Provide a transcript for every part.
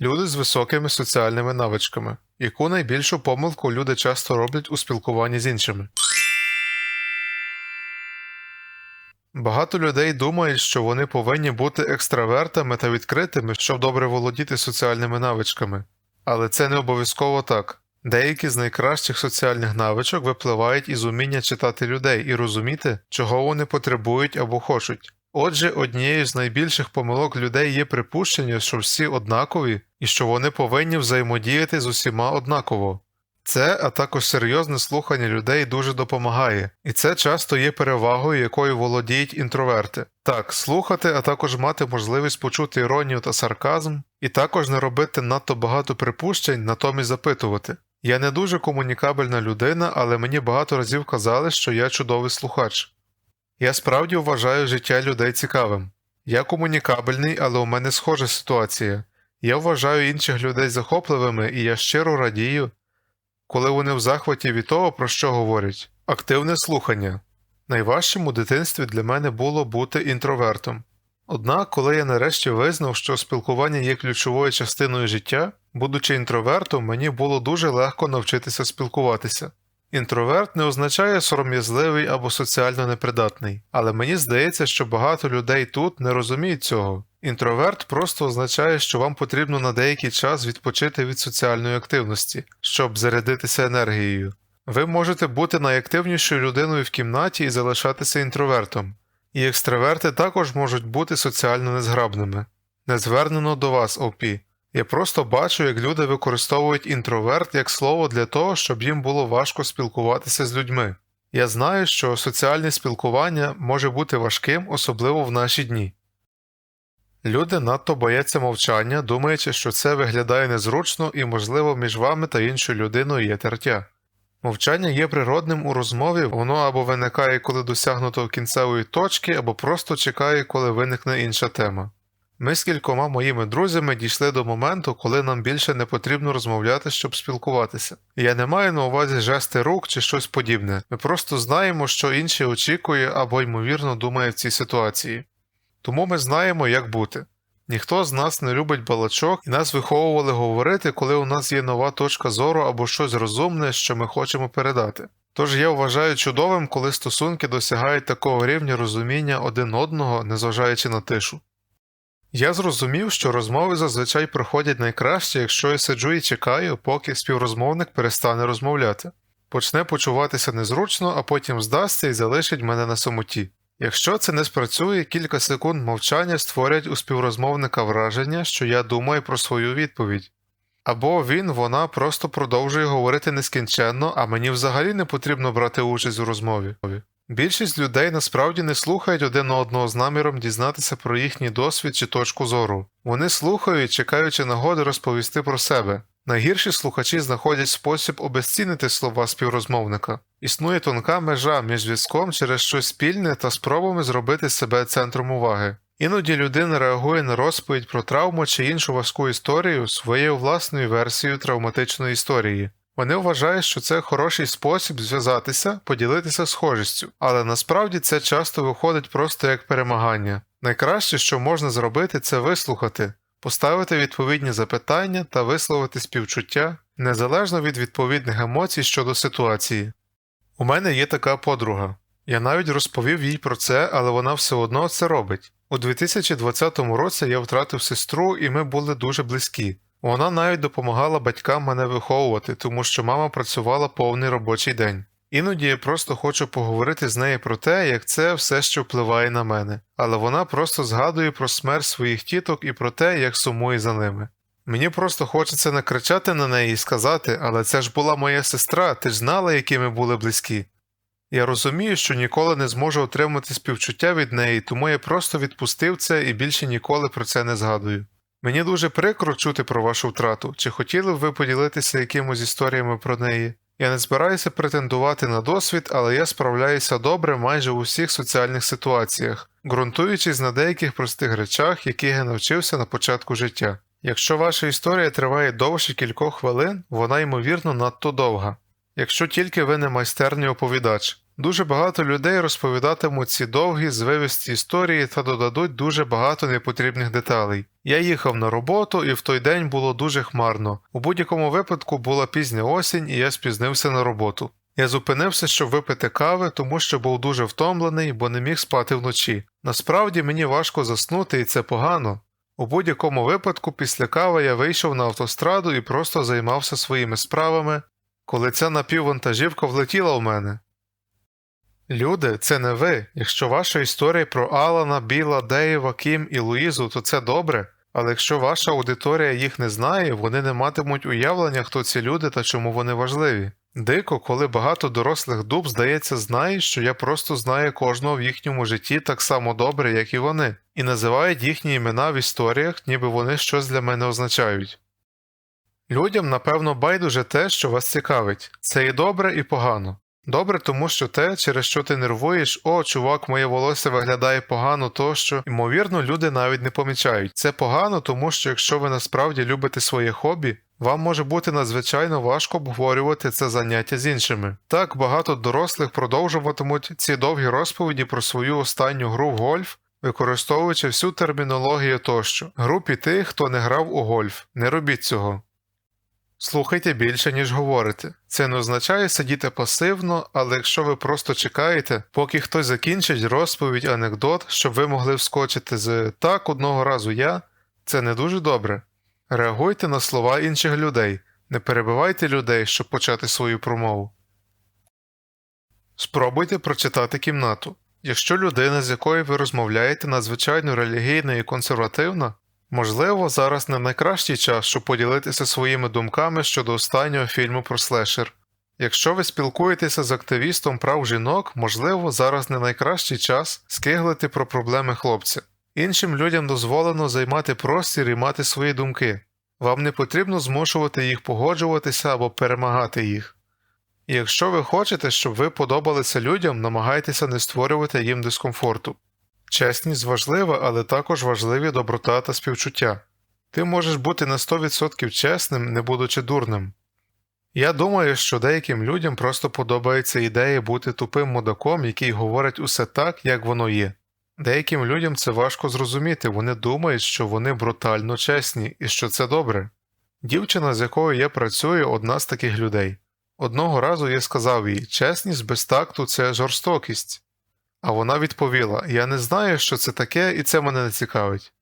Люди з високими соціальними навичками. Яку найбільшу помилку люди часто роблять у спілкуванні з іншими? Багато людей думають, що вони повинні бути екстравертами та відкритими, щоб добре володіти соціальними навичками. Але це не обов'язково так. Деякі з найкращих соціальних навичок випливають із уміння читати людей і розуміти, чого вони потребують або хочуть. Отже, однією з найбільших помилок людей є припущення, що всі однакові і що вони повинні взаємодіяти з усіма однаково. Це, а також серйозне слухання людей дуже допомагає, і це часто є перевагою, якою володіють інтроверти. Так, слухати, а також мати можливість почути іронію та сарказм, і також не робити надто багато припущень, натомість запитувати. Я не дуже комунікабельна людина, але мені багато разів казали, що я чудовий слухач. Я справді вважаю життя людей цікавим. Я комунікабельний, але у мене схожа ситуація. Я вважаю інших людей захопливими, і я щиро радію, коли вони в захваті від того, про що говорять. Активне слухання. Найважчим у дитинстві для мене було бути інтровертом. Однак, коли я нарешті визнав, що спілкування є ключовою частиною життя, будучи інтровертом, мені було дуже легко навчитися спілкуватися. Інтроверт не означає сором'язливий або соціально непридатний, але мені здається, що багато людей тут не розуміють цього. Інтроверт просто означає, що вам потрібно на деякий час відпочити від соціальної активності, щоб зарядитися енергією. Ви можете бути найактивнішою людиною в кімнаті і залишатися інтровертом, і екстраверти також можуть бути соціально незграбними. Не звернено до вас, ОП. Я просто бачу, як люди використовують інтроверт як слово для того, щоб їм було важко спілкуватися з людьми. Я знаю, що соціальне спілкування може бути важким, особливо в наші дні. Люди надто бояться мовчання, думаючи, що це виглядає незручно і, можливо, між вами та іншою людиною є тертя. Мовчання є природним у розмові, воно або виникає, коли досягнуто кінцевої точки, або просто чекає, коли виникне інша тема. Ми з кількома моїми друзями дійшли до моменту, коли нам більше не потрібно розмовляти, щоб спілкуватися. Я не маю на увазі жести рук чи щось подібне. Ми просто знаємо, що інший очікує або ймовірно думає в цій ситуації. Тому ми знаємо, як бути. Ніхто з нас не любить балачок, і нас виховували говорити, коли у нас є нова точка зору або щось розумне, що ми хочемо передати. Тож я вважаю чудовим, коли стосунки досягають такого рівня розуміння один одного, незважаючи на тишу. Я зрозумів, що розмови зазвичай проходять найкраще, якщо я сиджу і чекаю, поки співрозмовник перестане розмовляти. Почне почуватися незручно, а потім здасться і залишить мене на самоті. Якщо це не спрацює, кілька секунд мовчання створять у співрозмовника враження, що я думаю про свою відповідь. Або він, вона просто продовжує говорити нескінченно, а мені взагалі не потрібно брати участь у розмові. Більшість людей насправді не слухають один одного з наміром дізнатися про їхній досвід чи точку зору. Вони слухають, чекаючи нагоди розповісти про себе. Найгірші слухачі знаходять спосіб обезцінити слова співрозмовника. Існує тонка межа між зв'язком через щось спільне та спробами зробити себе центром уваги. Іноді людина реагує на розповідь про травму чи іншу важку історію своєю власною версією травматичної історії. Вони вважають, що це хороший спосіб зв'язатися, поділитися схожістю, але насправді це часто виходить просто як перемагання. Найкраще, що можна зробити, це вислухати, поставити відповідні запитання та висловити співчуття незалежно від відповідних емоцій щодо ситуації. У мене є така подруга. Я навіть розповів їй про це, але вона все одно це робить. У 2020 році я втратив сестру, і ми були дуже близькі. Вона навіть допомагала батькам мене виховувати, тому що мама працювала повний робочий день. Іноді я просто хочу поговорити з нею про те, як це все ще впливає на мене, але вона просто згадує про смерть своїх тіток і про те, як сумує за ними. Мені просто хочеться накричати на неї і сказати, але це ж була моя сестра, ти ж знала, які ми були близькі. Я розумію, що ніколи не зможу отримати співчуття від неї, тому я просто відпустив це і більше ніколи про це не згадую. Мені дуже прикро чути про вашу втрату, чи хотіли б ви поділитися якимось історіями про неї? Я не збираюся претендувати на досвід, але я справляюся добре майже у всіх соціальних ситуаціях, ґрунтуючись на деяких простих речах, яких я навчився на початку життя. Якщо ваша історія триває довше кількох хвилин, вона ймовірно надто довга. Якщо тільки ви не майстерний оповідач. Дуже багато людей розповідатимуть ці довгі звивисті історії та додадуть дуже багато непотрібних деталей. Я їхав на роботу, і в той день було дуже хмарно. У будь-якому випадку була пізня осінь, і я спізнився на роботу. Я зупинився, щоб випити кави, тому що був дуже втомлений, бо не міг спати вночі. Насправді мені важко заснути, і це погано. У будь-якому випадку, після кави я вийшов на автостраду і просто займався своїми справами, коли ця напіввантажівка влетіла в мене. Люди, це не ви. Якщо ваша історія про Алана, Біла, Дейва, Кім і Луїзу, то це добре. Але якщо ваша аудиторія їх не знає, вони не матимуть уявлення, хто ці люди та чому вони важливі. Дико, коли багато дорослих дуб, здається, знає, що я просто знаю кожного в їхньому житті так само добре, як і вони, і називають їхні імена в історіях, ніби вони щось для мене означають. Людям, напевно, байдуже те, що вас цікавить. Це і добре, і погано. Добре, тому що те, через що ти нервуєш, о, чувак, моє волосся виглядає погано тощо, ймовірно, люди навіть не помічають. Це погано, тому що якщо ви насправді любите своє хобі, вам може бути надзвичайно важко обговорювати це заняття з іншими. Так багато дорослих продовжуватимуть ці довгі розповіді про свою останню гру в гольф, використовуючи всю термінологію тощо. Групі тих, хто не грав у гольф. Не робіть цього. Слухайте більше, ніж говорите. Це не означає сидіти пасивно, але якщо ви просто чекаєте, поки хтось закінчить розповідь анекдот, щоб ви могли вскочити з так одного разу я, це не дуже добре. Реагуйте на слова інших людей, не перебивайте людей, щоб почати свою промову. Спробуйте прочитати кімнату. Якщо людина, з якою ви розмовляєте, надзвичайно релігійна і консервативна, можливо, зараз не найкращий час, щоб поділитися своїми думками щодо останнього фільму про слешер. Якщо ви спілкуєтеся з активістом прав жінок, можливо, зараз не найкращий час скиглити про проблеми хлопця. Іншим людям дозволено займати простір і мати свої думки. Вам не потрібно змушувати їх погоджуватися або перемагати їх. І якщо ви хочете, щоб ви подобалися людям, намагайтеся не створювати їм дискомфорту. Чесність важлива, але також важливі доброта та співчуття. Ти можеш бути на 100% чесним, не будучи дурним. Я думаю, що деяким людям просто подобається ідея бути тупим мудаком, який говорить усе так, як воно є. Деяким людям це важко зрозуміти, вони думають, що вони брутально чесні і що це добре. Дівчина, з якою я працюю, одна з таких людей. Одного разу я сказав їй, чесність без такту це жорстокість. А вона відповіла: Я не знаю, що це таке, і це мене не цікавить.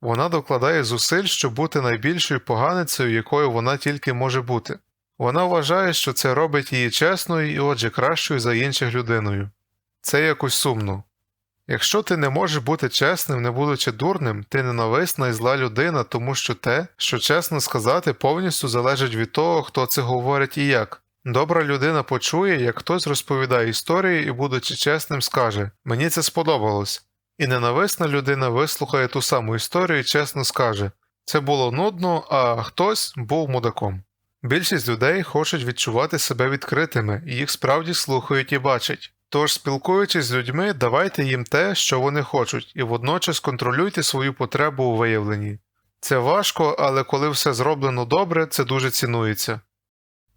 Вона докладає зусиль, щоб бути найбільшою поганицею, якою вона тільки може бути. Вона вважає, що це робить її чесною і отже кращою за інших людиною. Це якось сумно. Якщо ти не можеш бути чесним, не будучи дурним, ти ненависна і зла людина, тому що те, що чесно сказати, повністю залежить від того, хто це говорить і як. Добра людина почує, як хтось розповідає історію і, будучи чесним, скаже Мені це сподобалось. І ненависна людина вислухає ту саму історію і чесно скаже Це було нудно, а хтось був мудаком. Більшість людей хочуть відчувати себе відкритими, і їх справді слухають і бачать. Тож, спілкуючись з людьми, давайте їм те, що вони хочуть, і водночас контролюйте свою потребу у виявленні. Це важко, але коли все зроблено добре, це дуже цінується.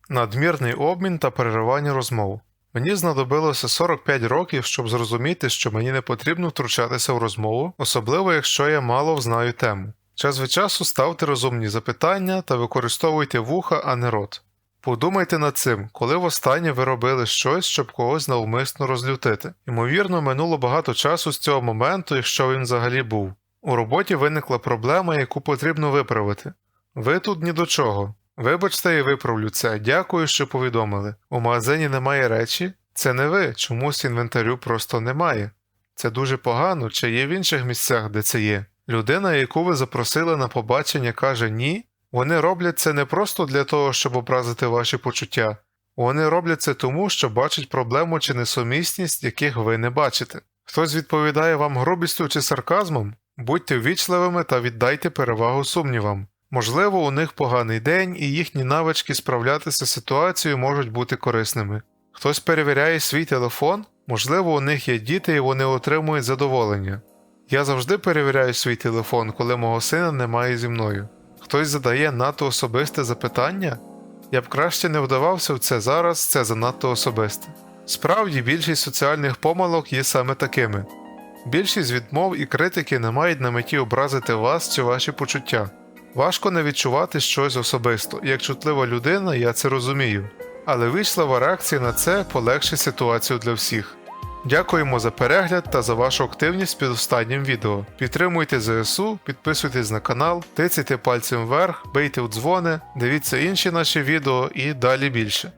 Надмірний обмін та переривання розмов. Мені знадобилося 45 років, щоб зрозуміти, що мені не потрібно втручатися в розмову, особливо якщо я мало знаю тему. Час від часу ставте розумні запитання та використовуйте вуха, а не рот. Подумайте над цим, коли востаннє ви робили щось, щоб когось навмисно розлютити. Ймовірно, минуло багато часу з цього моменту, якщо він взагалі був. У роботі виникла проблема, яку потрібно виправити. Ви тут ні до чого. Вибачте, я виправлю це. Дякую, що повідомили. У магазині немає речі? Це не ви, чомусь інвентарю просто немає. Це дуже погано, чи є в інших місцях, де це є. Людина, яку ви запросили на побачення, каже ні. Вони роблять це не просто для того, щоб образити ваші почуття, вони роблять це тому, що бачать проблему чи несумісність, яких ви не бачите. Хтось відповідає вам грубістю чи сарказмом, будьте ввічливими та віддайте перевагу сумнівам. Можливо, у них поганий день і їхні навички справлятися з ситуацією можуть бути корисними. Хтось перевіряє свій телефон, можливо, у них є діти і вони отримують задоволення. Я завжди перевіряю свій телефон, коли мого сина немає зі мною. Хтось задає надто особисте запитання? Я б краще не вдавався в це зараз, це занадто особисте. Справді, більшість соціальних помилок є саме такими. Більшість відмов і критики не мають на меті образити вас чи ваші почуття. Важко не відчувати щось особисто, як чутлива людина, я це розумію. Але вийшлива реакція на це полегшить ситуацію для всіх. Дякуємо за перегляд та за вашу активність під останнім відео. Підтримуйте ЗСУ, підписуйтесь на канал, тицяйте пальцем вверх, бийте у дзвони, дивіться інші наші відео і далі більше.